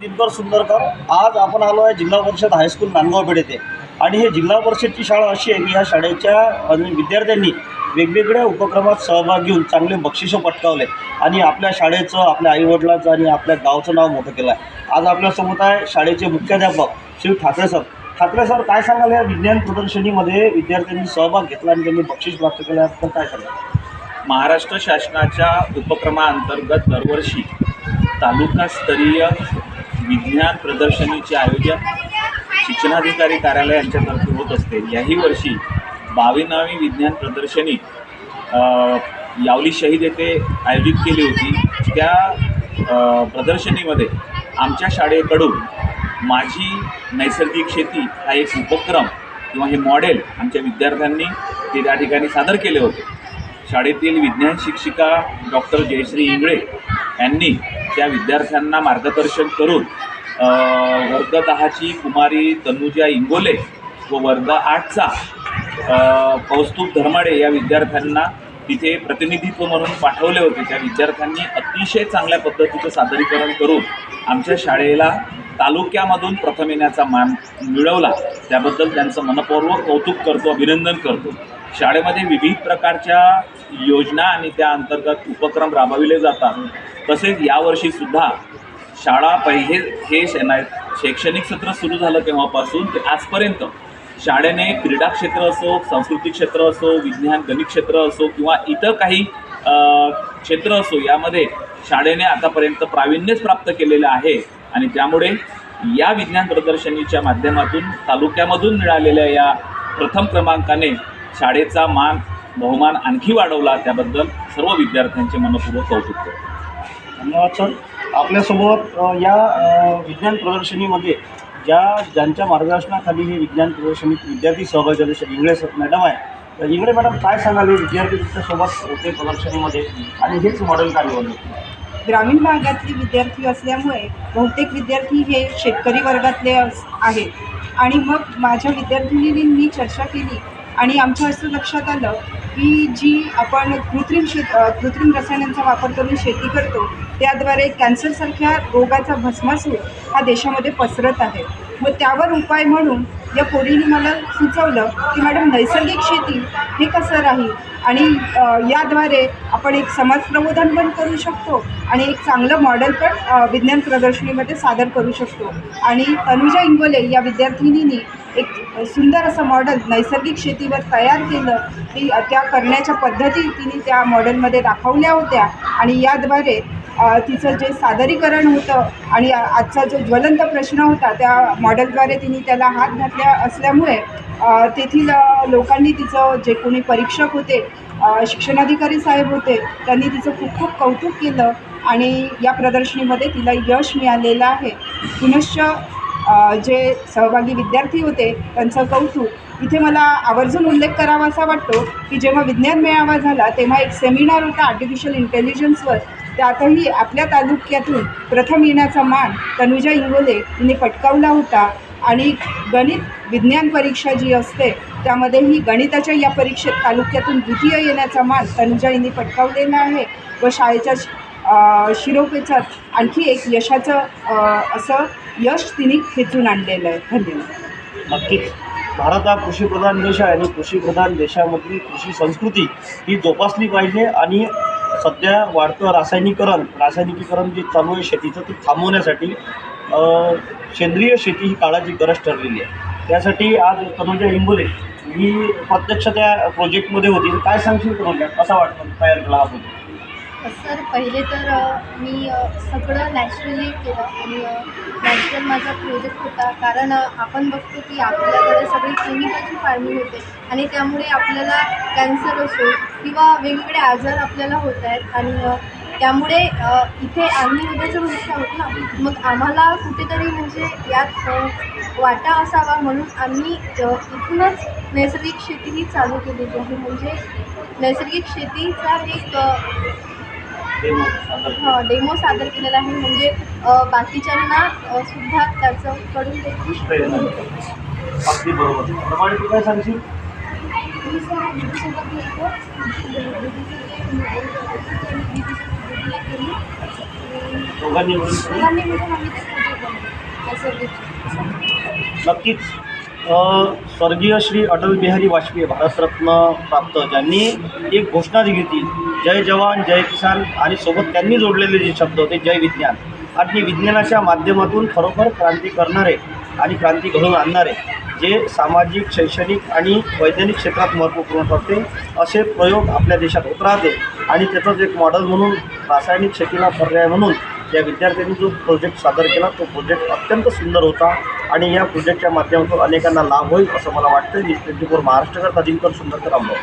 दिनकर सुंदरकर. आज आपण आलो आहे जिल्हा परिषद हायस्कूल नांदगावपेठ येथे. आणि हे जिल्हा परिषदची शाळा अशी आहे की ह्या शाळेच्या विद्यार्थ्यांनी वेगवेगळ्या उपक्रमात सहभाग घेऊन चांगले बक्षिसं पटकावले. आणि आपल्या शाळेचं आपल्या आईवडिलांचं आणि आपल्या गावचं नाव मोठं केलं आहे. आज आपल्यासोबत आहे शाळेचे मुख्याध्यापक श्री ठाकरे सर. ठाकरे सर काय सांगाल या विज्ञान प्रदर्शनीमध्ये विद्यार्थ्यांनी सहभाग घेतला आणि त्यांनी बक्षीस प्राप्त केलं आहे काय सांगाल? महाराष्ट्र शासनाच्या उपक्रमाअंतर्गत दरवर्षी तालुकास्तरीय विज्ञान प्रदर्शनीचे आयोजन शिक्षणाधिकारी कार्यालय यांच्यातर्फे होत असते. याही वर्षी बावीनावी विज्ञान प्रदर्शनी यावली शहीद येथे आयोजित केली होती. त्या प्रदर्शनीमध्ये आमच्या शाळेकडून माझी नैसर्गिक शेती हा एक उपक्रम किंवा हे मॉडेल आमच्या विद्यार्थ्यांनी ते त्या ठिकाणी सादर केले होते. शाळेतील विज्ञान शिक्षिका डॉक्टर जयश्री इंगळे यांनी त्या विद्यार्थ्यांना मार्गदर्शन करून वर्ग दहाची कुमारी तनुजा इंगोले व वर्ग आठचा कौस्तुभ धर्माडे या विद्यार्थ्यांना तिथे प्रतिनिधित्व म्हणून पाठवले होते. त्या विद्यार्थ्यांनी अतिशय चांगल्या पद्धतीचं सादरीकरण करून आमच्या शाळेला तालुक्यामधून प्रथम येण्याचा मान मिळवला. त्याबद्दल त्यांचं मनपूर्वक कौतुक करतो अभिनंदन करतो. शाळेमध्ये विविध प्रकारच्या योजना आणि त्या अंतर्गत उपक्रम राबविले जातात. तसेच यावर्षीसुद्धा शाळा पहिले हे सेना शैक्षणिक सत्र सुरू झालं तेव्हापासून ते आजपर्यंत. शाळेने क्रीडा क्षेत्र असो सांस्कृतिक क्षेत्र असो विज्ञान गणित क्षेत्र असो किंवा इतर काही क्षेत्र असो यामध्ये शाळेने आतापर्यंत प्रावीण्यच प्राप्त केलेलं आहे. आणि त्यामुळे या विज्ञान प्रदर्शनीच्या माध्यमातून तालुक्यामधून मिळालेल्या या प्रथम क्रमांकाने शाळेचा मान बहुमान आणखी वाढवला त्याबद्दल सर्व विद्यार्थ्यांचे मनपूर्वक कौतुक करतो धन्यवाद सर. आपल्यासोबत या विज्ञान प्रदर्शनीमध्ये ज्या ज्यांच्या मार्गदर्शनाखाली हे विज्ञान प्रदर्शनीत विद्यार्थी सहभागी झाले सर इंगळे सर मॅडम आहे तर इंगळे मॅडम काय सांगाल हे विद्यार्थी तुमच्यासोबत होते प्रदर्शनीमध्ये आणि हेच मॉडेल का निवडलं ग्रामीण भागातले विद्यार्थी असल्यामुळे बहुतेक विद्यार्थी हे शेतकरी वर्गातले अस- आहेत. आणि मग माझ्या विद्यार्थिनींनी मी चर्चा केली आणि आमच्या असं लक्षात आलं की जी आपण कृत्रिम शेत कृत्रिम रसायनांचा वापर करून शेती करतो त्याद्वारे कॅन्सरसारख्या रोगाचा भस्मासूर हा देशामध्ये पसरत आहे. मग त्यावर उपाय म्हणून या पोरीने मला सुचवलं की मॅडम नैसर्गिक शेती हे कसं राहील? आणि याद्वारे आपण एक समाज प्रबोधन पण करू शकतो आणि एक चांगलं मॉडेल पण विज्ञान प्रदर्शनीमध्ये सादर करू शकतो. आणि तनुजा इंगोले या विद्यार्थिनीनी एक सुंदर असं मॉडेल नैसर्गिक शेतीवर तयार केलं ती त्या करण्याच्या पद्धती तिने त्या मॉडेलमध्ये दाखवल्या होत्या. आणि याद्वारे तिचं जे सादरीकरण होतं आणि आजचा जो ज्वलंत प्रश्न होता त्या मॉडेलद्वारे तिने त्याला हात घातल्या असल्यामुळे तेथील लोकांनी तिचं जे कोणी परीक्षक होते शिक्षणाधिकारी साहेब होते त्यांनी तिचं खूप खूप कौतुक केलं आणि या प्रदर्शनीमध्ये तिला यश मिळालेलं आहे. पुनश्च जे सहभागी विद्यार्थी होते त्यांचं कौतुक इथे मला आवर्जून उल्लेख करावा असा वाटतो की जेव्हा विज्ञान मेळावा झाला तेव्हा एक सेमिनार होता आर्टिफिशियल इंटेलिजन्सवर त्यातही आपल्या तालुक्यातून प्रथम येण्याचा मान तनुजा इंगोले हिने पटकावला होता. आणि गणित विज्ञान परीक्षा जी असते त्यामध्येही गणिताच्या या परीक्षेत तालुक्यातून द्वितीय येण्याचा मान तनुजा यांनी पटकावलेला आहे व शाळेच्या शिरोपेचात आणखी एक यशाचं असं यश तिने खेचून आणलेलं आहे. धन्यवाद. नक्कीच. भारत हा कृषीप्रधान देश आहे आणि कृषीप्रधान देशामधली कृषी संस्कृती ही जोपासली पाहिजे आणि सध्या वाढतं रासायनिकरण रासायनिकीकरण जे चालू आहे शेतीचं ते थांबवण्यासाठी सेंद्रिय शेती ही काळाची गरज ठरलेली आहे. त्यासाठी आज तनुजा इंगोले ही प्रत्यक्ष त्या प्रोजेक्टमध्ये होती. काय सांगशील तनुजा? कसा वाटतं? तयार केला आपण? सर पहिले तर मी सगळं नॅचरली केलं. आणि नॅचरल माझा प्रोजेक्ट होता. कारण आपण बघतो की आपल्याकडे सगळी केमिकलची फार्मिंग होते. आणि त्यामुळे आपल्याला कॅन्सर असो किंवा वेगवेगळे आजार आपल्याला होत आहेत. आणि त्यामुळे इथे आम्ही उद्याचं भविष्य आहोत ना मग आम्हाला कुठेतरी म्हणजे यात वाटा असावा म्हणून आम्ही इथूनच नैसर्गिक शेती ही चालू केलेली आहे. म्हणजे नैसर्गिक शेतीचा एक डेमो सादर केलेला आहे. म्हणजे बाकीच्यांना सुद्धा त्याचं कडून देखील बरोबर. सांगशील? दोघांनी मिळून नक्कीच. स्वर्गीय श्री अटल बिहारी वाजपेयी भारतरत्न प्राप्त ज्यांनी एक घोषणा दिली होती जय जवान जय किसान आणि सोबत त्यांनी जोडलेले जे शब्द होते जय विज्ञान. आणि विज्ञानाच्या माध्यमातून खरोखर क्रांती करणारे आणि क्रांती घडवून आणणारे जे सामाजिक शैक्षणिक आणि वैज्ञानिक क्षेत्रात महत्त्वपूर्ण ठरते असे प्रयोग आपल्या देशात होत राहते. आणि त्याचंच एक मॉडेल म्हणून रासायनिक शेतीला पर्याय म्हणून या विद्यार्थ्यांनी जो प्रोजेक्ट सादर केला तो प्रोजेक्ट अत्यंत सुंदर होता. आणि या प्रोजेक्टच्या माध्यमातून अनेकांना लाभ होईल असं मला वाटतं न्यूज ट्वेंटी फोर महाराष्ट्रकर सुंदर सुंदरकर आंबा